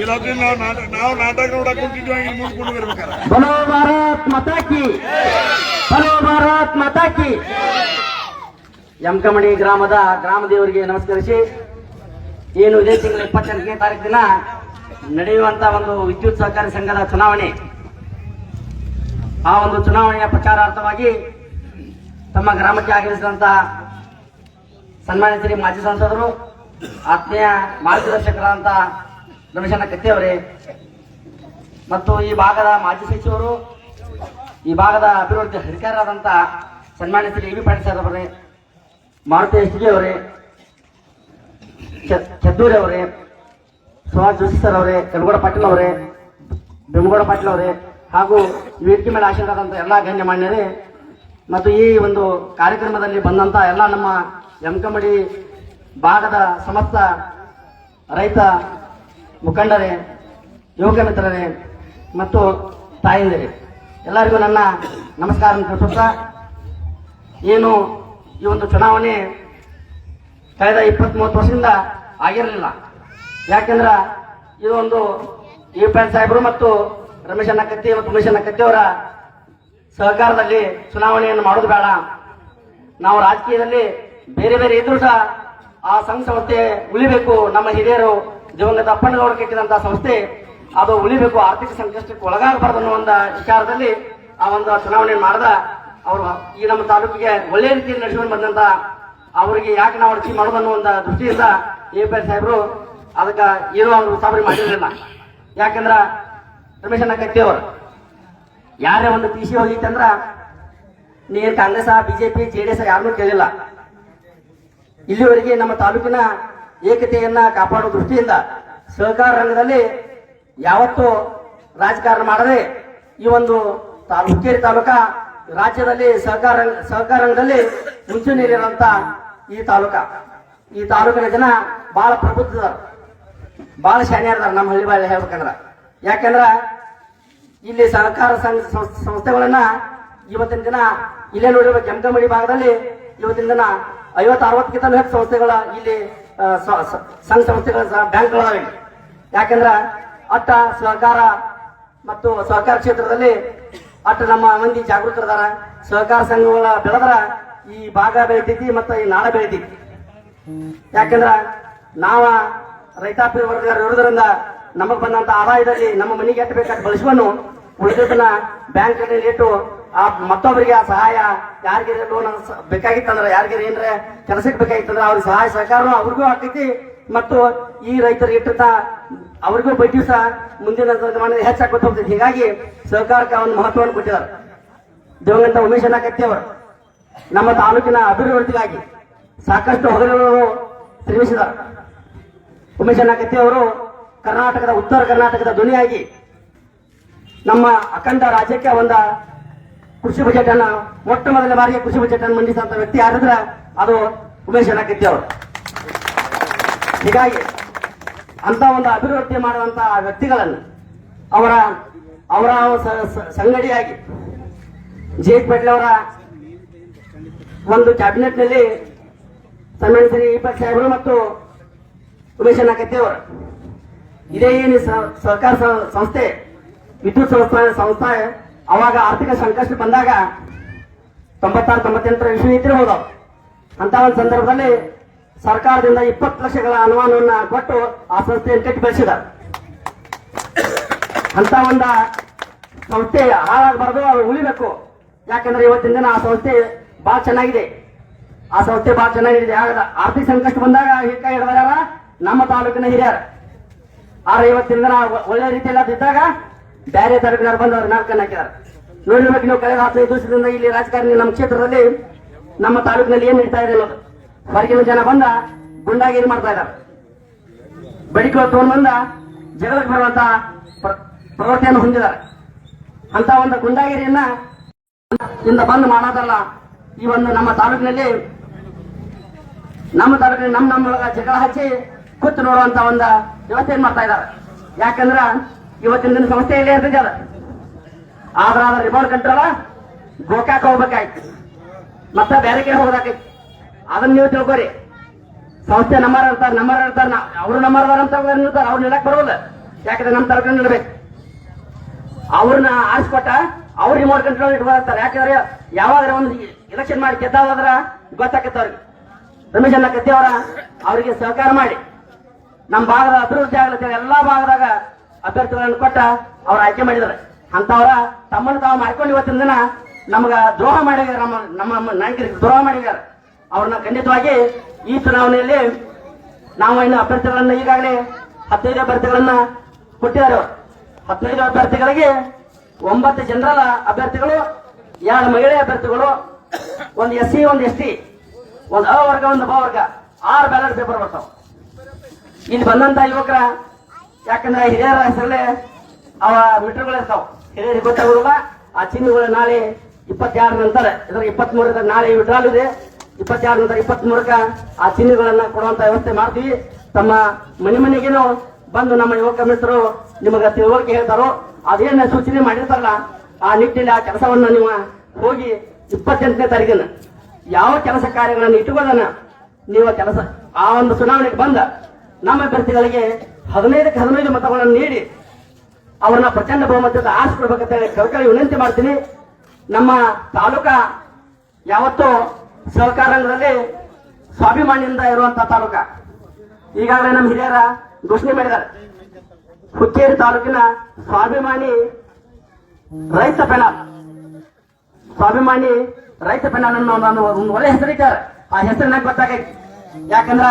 ಇಲ್ಲದ್ರೆ ಭಾರತ್ ಬಲೋ ಯಮಕಮಣಿ ಗ್ರಾಮದ ಗ್ರಾಮ ದೇವರಿಗೆ ನಮಸ್ಕರಿಸಿ, ಏನು ಇದೇ ತಿಂಗಳ ಇಪ್ಪತ್ತೆಂಟನೇ ತಾರೀಕು ದಿನ ನಡೆಯುವಂತ ಒಂದು ವಿದ್ಯುತ್ ಸಹಕಾರಿ ಸಂಘದ ಚುನಾವಣೆ. ಆ ಒಂದು ಚುನಾವಣೆಯ ಪ್ರಚಾರಾರ್ಥವಾಗಿ ತಮ್ಮ ಗ್ರಾಮಕ್ಕೆ ಆಗಮಿಸಿದಂತ ಸನ್ಮಾನ್ಯ ಶ್ರೀ ಮಾಜಿ ಸಂಸದರು, ಆತ್ಮೀಯ ಮಾರ್ಗದರ್ಶಕರಾದಂತ ರಮೇಶಣ್ಣ ಕತ್ತಿ ಅವರೇ ಮತ್ತು ಈ ಭಾಗದ ಮಾಜಿ ಸಚಿವರು, ಈ ಭಾಗದ ಅಭಿವೃದ್ಧಿ ಅಧಿಕಾರಿಯಾದಂಥ ಸನ್ಮಾನ್ಯ ಶ್ರೀ ಬಿ ಪಾಟೀಲ್ ಸರ್ ಅವರೇ, ಮಾರುತಿ ಎಸ್ ಡಿ ಅವರೇ ಚದ್ದೂರಿ ಅವರೇ, ಸುಹಾಸ್ ಜೋಶಿ ಸರ್ ಅವರೇ ಕನಗೌಡ ಪಾಟೀಲ್ ಅವರೇ ಬೆಮ್ಮಗೌಡ ಪಾಟೀಲ್ ಅವರೇ, ಹಾಗೂ ವೇದಿಕೆ ಮೇಲೆ ಆಶೀರ್ವಾದಂಥ ಎಲ್ಲ ಗಣ್ಯಮಾನ್ಯರೇ ಮತ್ತು ಈ ಒಂದು ಕಾರ್ಯಕ್ರಮದಲ್ಲಿ ಬಂದಂತ ಎಲ್ಲ ನಮ್ಮ ಯಮಕಮಡಿ ಭಾಗದ ಸಮಸ್ತ ರೈತ ಮುಖಂಡರೇ ಯುವಕ ಮಿತ್ರರೇ ಮತ್ತು ತಾಯಂದಿರೇ, ಎಲ್ಲರಿಗೂ ನನ್ನ ನಮಸ್ಕಾರ ಪ್ರಸ್ತುತ ಏನು ಈ ಒಂದು ಚುನಾವಣೆ ಕಳೆದ ಇಪ್ಪತ್ತ್ ಮೂವತ್ತು ವರ್ಷದಿಂದ ಆಗಿರಲಿಲ್ಲ. ಯಾಕಂದ್ರೆ ಇದು ಒಂದು ಯು ಪಿ ಎಲ್ ಸಾಹೇಬರು ಮತ್ತು ರಮೇಶ್ ಅಣ್ಣ ಕತ್ತಿ ಮತ್ತು ಉಮೇಶ್ ಕತ್ತಿ ಅವರ ಸಹಕಾರದಲ್ಲಿ ಚುನಾವಣೆಯನ್ನು ಮಾಡೋದು ಬೇಡ. ನಾವು ರಾಜಕೀಯದಲ್ಲಿ ಬೇರೆ ಬೇರೆ ಇದ್ರೂ ಸಹ ಆ ಸಂಘ ಸಂಸ್ಥೆ ಉಳಿಬೇಕು ನಮ್ಮ ಹಿರಿಯರು ದಿವಂಗತ ಅಪ್ಪಣ್ಣಗೌಡರು ಕಟ್ಟಿದಂತಹ ಸಂಸ್ಥೆ, ಅದು ಉಳಿಬೇಕು, ಆರ್ಥಿಕ ಸಂಕಷ್ಟಕ್ಕೆ ಒಳಗಾಗಬಾರ್ದು ಅನ್ನೋ ಒಂದು ವಿಚಾರದಲ್ಲಿ ಆ ಒಂದು ಚುನಾವಣೆ ಮಾಡಿದ ಅವರು. ಈ ನಮ್ಮ ತಾಲೂಕಿಗೆ ಒಳ್ಳೆ ರೀತಿಯಲ್ಲಿ ನಡೆಸಿಕೊಂಡು ಬಂದಂತ ಅವರಿಗೆ ಯಾಕೆ ನಾವು ಅಡಚಿ ಮಾಡೋದು ಅನ್ನೋ ಒಂದು ದೃಷ್ಟಿಯಿಂದ ಎ ಪಿ ಸಾಹೇಬರು ಅದಕ್ಕೆ ಏನೋ ಅವರು ಉಸಾಬರಿ ಮಾಡಿರಲಿಲ್ಲ. ಯಾಕಂದ್ರ ರಮೇಶ್ ಅಣ್ಣ ಕತ್ತಿ ಅವರು, ಯಾರೇ ಒಂದು ಪಿ ಸಿ ಹೋಗಿತ್ತಂದ್ರ ನೀನು Congress BJP J D S ಯಾರನ್ನೂ ಕೇಳಿಲ್ಲ. ಇಲ್ಲಿವರೆಗೆ ನಮ್ಮ ತಾಲೂಕಿನ ಏಕತೆಯನ್ನ ಕಾಪಾಡುವ ದೃಷ್ಟಿಯಿಂದ ಸಹಕಾರ ರಂಗದಲ್ಲಿ ಯಾವತ್ತೂ ರಾಜಕಾರಣ ಮಾಡದೆ ಈ ಒಂದು ಹುಕ್ಕೇರಿ ತಾಲೂಕ ರಾಜ್ಯದಲ್ಲಿ ಸಹಕಾರ ಸಹಕಾರ ರಂಗದಲ್ಲಿ ಮುಂಚೂಣಿಯಲ್ಲಿರುವಂತ ಈ ತಾಲೂಕ. ಈ ತಾಲೂಕಿನ ಜನ ಬಹಳ ಪ್ರಬುದ್ಧರು. ಬಹಳ ಶಾನ್ಯಾರದಾರ ನಮ್ಮ ಹಳ್ಳಿ ಬಾಳೆ ಹೇಳ್ಬೇಕಂದ್ರ. ಯಾಕಂದ್ರ ಇಲ್ಲಿ ಸಹಕಾರ ಸಂಘ ಸಂಸ್- ಸಂಸ್ಥೆಗಳನ್ನ ಇವತ್ತಿನ ದಿನ ಇಲ್ಲೇ ನೋಡಿರುವ ಕೆಂಪಮಡಿ ಭಾಗದಲ್ಲಿ ಇವತ್ತಿನ ದಿನ ಐವತ್ತು, ಅರವತ್ತಕ್ಕಿಂತ ಹೆಚ್ಚು ಸಂಸ್ಥೆಗಳ ಇಲ್ಲಿ ಸಂಘ ಸಂಸ್ಥೆಗಳ ಬ್ಯಾಂಕ್ಗಳಾಗಲಿ ಯಾಕಂದ್ರೆ ಅಟ್ಟ ಸಹಕಾರ ಮತ್ತು ಸಹಕಾರ ಕ್ಷೇತ್ರದಲ್ಲಿ ಅಟ್ಟ ನಮ್ಮ ಮಂದಿ ಜಾಗೃತರದಾರ ಸಹಕಾರ ಸಂಘಗಳ ಬೆಳೆದ್ರ ಈ ಭಾಗ ಬೆಳಿತೈತಿ ಮತ್ತು ಈ ನಾಳೆ ಬೆಳಿತೈತಿ. ಯಾಕಂದ್ರ ನಾವ ರೈತಾಪಿ ವರ್ಗದವರು ಇರೋದ್ರಿಂದ ನಮಗ್ ಬಂದಂತ ಆದಾಯದಲ್ಲಿ ನಮ್ಮ ಮನೆಗೆ ಎಟ್ಟಬೇಕಾದ ಬಳಸುವನ್ನು ಉಳಿದದನ್ನ ಬ್ಯಾಂಕ್ ಇಟ್ಟು ಆ ಮತ್ತೊಬ್ಬರಿಗೆ ಆ ಸಹಾಯ ಯಾರಿಗೆ ಲೋನ್ ಬೇಕಾಗಿತ್ತಂದ್ರ ಯಾರಿಗೆ ಏನ್ರ ಕೆಲಸಕ್ಕೆ ಬೇಕಾಗಿತ್ತಂದ್ರ ಅವ್ರಿಗೆ ಸಹಾಯ ಸಹಕಾರ ಅವ್ರಿಗೂ ಆಗ್ತೈತಿ. ಮತ್ತು ಈ ರೈತರಿಗೆ ಇಟ್ಟಂತ ಅವ್ರಿಗೂ ಬಡ್ಡಿ ಸಹ ಮುಂದಿನ ಹೆಚ್ಚಾಗಿ ಹೆಚ್ಚಾಗ್ಕೊತ ಹೋಗ್ತೈತಿ. ಹೀಗಾಗಿ ಸಹಕಾರಕ್ಕೆ ಒಂದು ಮಹತ್ವವನ್ನು ಕೊಟ್ಟಿದ್ದಾರೆ. ದಿವಂಗತ ಉಮೇಶ್ ಅಣ್ಣ ಕತ್ತಿ ಅವರು ನಮ್ಮ ತಾಲೂಕಿನ ಅಭಿವೃದ್ಧಿಗಾಗಿ ಸಾಕಷ್ಟು ಹಗಲುಗಳು ಶ್ರಮಿಸಿದ್ದಾರೆ ಉಮೇಶ್ ಅಣ್ಣ ಕತ್ತಿ ಅವರು ಕರ್ನಾಟಕದ, ಉತ್ತರ ಕರ್ನಾಟಕದ ಧ್ವನಿಯಾಗಿ ನಮ್ಮ ಅಖಂಡ ರಾಜ್ಯಕ್ಕೆ ಒಂದ ಕೃಷಿ ಬಜೆಟ್ ಅನ್ನ ಮೊಟ್ಟ ಮೊದಲ ಬಾರಿಗೆ ಕೃಷಿ ಬಜೆಟ್ ಅನ್ನು ಮಂಡಿಸಿದಂತ ವ್ಯಕ್ತಿ ಯಾರಿದ್ರೆ ಅದು ಉಮೇಶ್ ಅಣ್ಣ ಕತ್ತಿ ಅವರು. ಹೀಗಾಗಿ ಅಂತ ಒಂದು ಅಭಿವೃದ್ಧಿ ಮಾಡುವಂತ ವ್ಯಕ್ತಿಗಳನ್ನು ಅವರ ಅವರ ಸಂಗಡಿಯಾಗಿ ಜೆ ಪಾಟೀಲ್ ಅವರ ಒಂದು ಕ್ಯಾಬಿನೆಟ್ನಲ್ಲಿ ಸನ್ಮಾನ್ಯ ಶ್ರೀ ಇಪ್ಪತ್ ಸಾಹೇಬರು ಮತ್ತು ಉಮೇಶ್ ಅಣ್ಣ ಕತ್ತಿ ಅವರು. ಇದೇ ಏನು ಸಹಕಾರ ಸಂಸ್ಥೆ, ವಿದ್ಯುತ್ ಸಂಸ್ಥಾನ ಸಂಸ್ಥೆ ಅವಾಗ ಆರ್ಥಿಕ ಸಂಕಷ್ಟ ಬಂದಾಗ ತೊಂಬತ್ತಾರು, ತೊಂಬತ್ತೆಂಟರ ವಿಷಯ ಇದ್ದಿರಬಹುದು ಅಂತ ಒಂದು ಸಂದರ್ಭದಲ್ಲಿ ಸರ್ಕಾರದಿಂದ ಇಪ್ಪತ್ತು ಲಕ್ಷಗಳ ಅನುಮಾನವನ್ನು ಕೊಟ್ಟು ಆ ಸಂಸ್ಥೆಯನ್ನು ಕಟ್ಟಿ ಬೆಳೆಸಿದ. ಅಂತ ಒಂದು ಸಂಸ್ಥೆ ಹಾಳಾಗಬಾರ್ದು ಅದು ಉಳಿಬೇಕು. ಯಾಕಂದ್ರೆ ಇವತ್ತಿನ ದಿನ ಆ ಸಂಸ್ಥೆ ಬಹಳ ಚೆನ್ನಾಗಿದೆ. ಆ ಸಂಸ್ಥೆ ಬಹಳ ಚೆನ್ನಾಗಿದೆ. ಆರ್ಥಿಕ ಸಂಕಷ್ಟ ಬಂದಾಗ ಹಿಕ್ಕ ಹಿಡಿದಾರ ನಮ್ಮ ತಾಲೂಕಿನ ಹಿರಿಯರ. ಆದ್ರೆ ಇವತ್ತಿನ ದಿನ ಒಳ್ಳೆ ರೀತಿಯಲ್ಲಿ ಅದಿದ್ದಾಗ ಬೇರೆ ತಾಲೂಕಿನವ್ರು ಬಂದು ಅವ್ರ ನಾಲ್ಕನ್ನ ನೋಡಿ ನೋಡಿರ್ಬೇಕು ನೀವು ಕಳೆದ ಹದಿನೈದು ದಿವಸದಿಂದ ಇಲ್ಲಿ ರಾಜಕಾರಣಿ ನಮ್ಮ ಕ್ಷೇತ್ರದಲ್ಲಿ ನಮ್ಮ ತಾಲೂಕಿನಲ್ಲಿ ಏನ್ ನಡೀತಾ ಇದೆ ಅನ್ನೋದು ಹೊರಗಿನ ಜನ ಬಂದ ಗುಂಡಾಗಿರಿ ಮಾಡ್ತಾ ಇದ್ದಾರೆ. ಬಡಿಕೋ ತಗೊಂಡ್ ಬಂದ ಜಗಳಕ್ಕೆ ಬರುವಂತ ಪ್ರ- ಪ್ರವೃತ್ತಿಯನ್ನು ಹೊಂದಿದ್ದಾರೆ. ಅಂತ ಒಂದು ಗುಂಡಾಗಿರಿಯನ್ನ ಇಂದ ಬಂದ್ ಮಾಡೋದಲ್ಲ ಈ ಒಂದು ನಮ್ಮ ತಾಲೂಕಿನಲ್ಲಿ. ನಮ್ಮ ತಾಲೂಕಿನಲ್ಲಿ ನಮ್ಮ ನಮ್ಮೊಳಗ ಜಗಳ ಹಚ್ಚಿ ಕೂತು ನೋಡುವಂತ ಒಂದು ಏನ್ ಮಾಡ್ತಾ ಇದ್ದಾರೆ. ಯಾಕಂದ್ರ ಇವತ್ತಿನ ದಿನ ಸಂಸ್ಥೆಯಲ್ಲಿ ಇರ್ತದೆ ಅದ. ಆದ್ರ ಅದ ರಿಮೋಟ್ ಕಂಟ್ರೋಲ ಗೋಕಾಕ್ ಹೋಗ್ಬೇಕಾಯ್ತು. ಮತ್ತ ಬೇರೆ ಕಡೆ ಹೋಗ್ಬೇಕಾಯ್ತು ಅದನ್ನ ನೀವು ತಿಳ್ಕೊರಿ. ಸಂಸ್ಥೆ ನಂಬರ್ ಇರ್ತಾರ ನಂಬರ್ ಇರ್ತಾರ ಅವರು ನಂಬರ್ ಅಂತ ಇರ್ತಾರ, ಅವ್ರು ನಿಲ್ಲಕ್ ಬರೋಲ್ಲ ಯಾಕಂದ್ರೆ ನಮ್ಮ ತರ್ಕೊಂಡು ನಿಲ್ಬೇಕು. ಅವ್ರನ್ನ ಆರಿಸ್ಕೊಟ್ಟ ಅವ್ರ ರಿಮೋಟ್ ಕಂಟ್ರೋಲ್ ಇಟ್ಕೊಳ್ತಾರೆ ಯಾಕಂದ್ರೆ ಯಾವಾಗ ಒಂದು ಎಲೆಕ್ಷನ್ ಮಾಡಿ ಗೆದ್ದಾದ್ರ ಗೊತ್ತಾಕತ್ತ ಅವ್ರಿಗೆ. ರಮೇಶ್ ಅನ್ನ ಕತ್ತಿಯವರ ಅವರಿಗೆ ಸಹಕಾರ ಮಾಡಿ. ನಮ್ಮ ಭಾಗದ ಅಭಿವೃದ್ಧಿ ಆಗ್ಲತ್ತ ಎಲ್ಲಾ ಭಾಗದಾಗ ಅಭ್ಯರ್ಥಿಗಳನ್ನು ಕೊಟ್ಟ ಅವ್ರು ಆಯ್ಕೆ ಮಾಡಿದ್ದಾರೆ. ಅಂತವ್ರ ತಮ್ಮನ್ನು ತಾವು ಮಾಡ್ಕೊಂಡು ಇವತ್ತಿನ ದಿನ ನಮ್ಗ ದ್ರೋಹ ಮಾಡಿದಾರೆ ನಮ್ಮ ನಮ್ಮ ನಾಯಕರಿಗೆ ದ್ರೋಹ ಮಾಡಿದ್ದಾರೆ. ಅವ್ರನ್ನ ಖಂಡಿತವಾಗಿ ಈ ಚುನಾವಣೆಯಲ್ಲಿ ನಾವು ಇನ್ನು ಅಭ್ಯರ್ಥಿಗಳನ್ನ ಈಗಾಗಲೇ ಹದಿನೈದು ಅಭ್ಯರ್ಥಿಗಳನ್ನ ಕೊಟ್ಟಿದ್ದಾರೆ ಅವರು. ಹದಿನೈದು ಅಭ್ಯರ್ಥಿಗಳಿಗೆ ಒಂಬತ್ತು ಜನರಲ್ ಅಭ್ಯರ್ಥಿಗಳು, ಎರಡು ಮಹಿಳೆ ಅಭ್ಯರ್ಥಿಗಳು, ಒಂದು ಎಸ್ ಸಿ ಒಂದು ಎಸ್ ಟಿ ಒಂದು ಅ ವರ್ಗ, ಒಂದು ಬ ವರ್ಗ. ಆರು ಬ್ಯಾಲೆಟ್ ಪೇಪರ್ ಬರ್ತಾವ. ಇಲ್ಲಿ ಬಂದಂತ ಯುವಕರ ಯಾಕಂದ್ರೆ ಹಿರಿಯರ ಹೆಸರಲ್ಲೇ ಅವ ಮೀಟರ್ಗಳು ಇರ್ತಾವ. ಹಿರಿಯರಿಗೆ ಗೊತ್ತಾಗೋದಿಲ್ಲ. ಆ ಚಿಹ್ನೆಗಳು ನಾಳೆ ಇಪ್ಪತ್ತಾರ ನಂತರ ಇದ್ರ ಇಪ್ಪತ್ತ್ ನಾಳೆ ವಿಡ್ರಾಲ್ ಇದೆ. ಇಪ್ಪತ್ತಾರ ನಂತರ ಇಪ್ಪತ್ತ್ ಮೂರಕ ಆ ಚಿಹ್ನೆಗಳನ್ನ ಕೊಡುವಂತ ವ್ಯವಸ್ಥೆ ಮಾಡ್ತೀವಿ. ತಮ್ಮ ಮನೆ ಮನೆಗೇನು ಬಂದು ನಮ್ಮ ಯುವಕ ಮಿತ್ರರು ನಿಮಗೆ ತಿಳುವಳಿಕೆ ಹೇಳ್ತಾರೋ, ಅದೇನ ಸೂಚನೆ ಮಾಡಿರ್ತಾರಲ್ಲ, ಆ ನಿಟ್ಟಿನಲ್ಲಿ ಆ ಕೆಲಸವನ್ನ ನೀವು ಹೋಗಿ ಇಪ್ಪತ್ತೆಂಟನೇ ತಾರೀಕಿನ ಯಾವ ಕೆಲಸ ಕಾರ್ಯಗಳನ್ನು ಇಟ್ಟುಕೊಳ್ಳೋಣ ನೀವು ಕೆಲಸ, ಆ ಒಂದು ಚುನಾವಣೆಗೆ ಬಂದ ನಮ್ಮ ಅಭ್ಯರ್ಥಿಗಳಿಗೆ ಹದಿನೈದಕ್ಕೆ ಹದಿನೈದು ಮತಗಳನ್ನು ನೀಡಿ ಅವರನ್ನ ಪ್ರಚಂಡ ಬಹುಮತದ ಆರಿಸ್ಕೊಡ್ಬೇಕಂತ ಹೇಳಿ ಕಳಕಳಿ ವಿನಂತಿ ಮಾಡ್ತೀನಿ. ನಮ್ಮ ತಾಲೂಕಾ ಯಾವತ್ತೂ ಸಹಕಾರ ರಂಗದಲ್ಲಿ ಸ್ವಾಭಿಮಾನಿಯಿಂದ ಇರುವಂತಹ ತಾಲೂಕ. ಈಗಾಗಲೇ ನಮ್ಮ ಹಿರಿಯರ ಘೋಷಣೆ ಮಾಡಿದ್ದಾರೆ. ಹುಚ್ಚೇರಿ ತಾಲೂಕಿನ ಸ್ವಾಭಿಮಾನಿ ರೈತ ಪೆನಾಲ್. ಸ್ವಾಭಿಮಾನಿ ರೈತ ಪೆನಾಲ್ ಅನ್ನೋ ಒಂದು ಒಳ್ಳೆ ಹೆಸರಿದ್ದಾರೆ. ಆ ಹೆಸರಿನಾಗ ಗೊತ್ತಾಗೈತಿ. ಯಾಕಂದ್ರ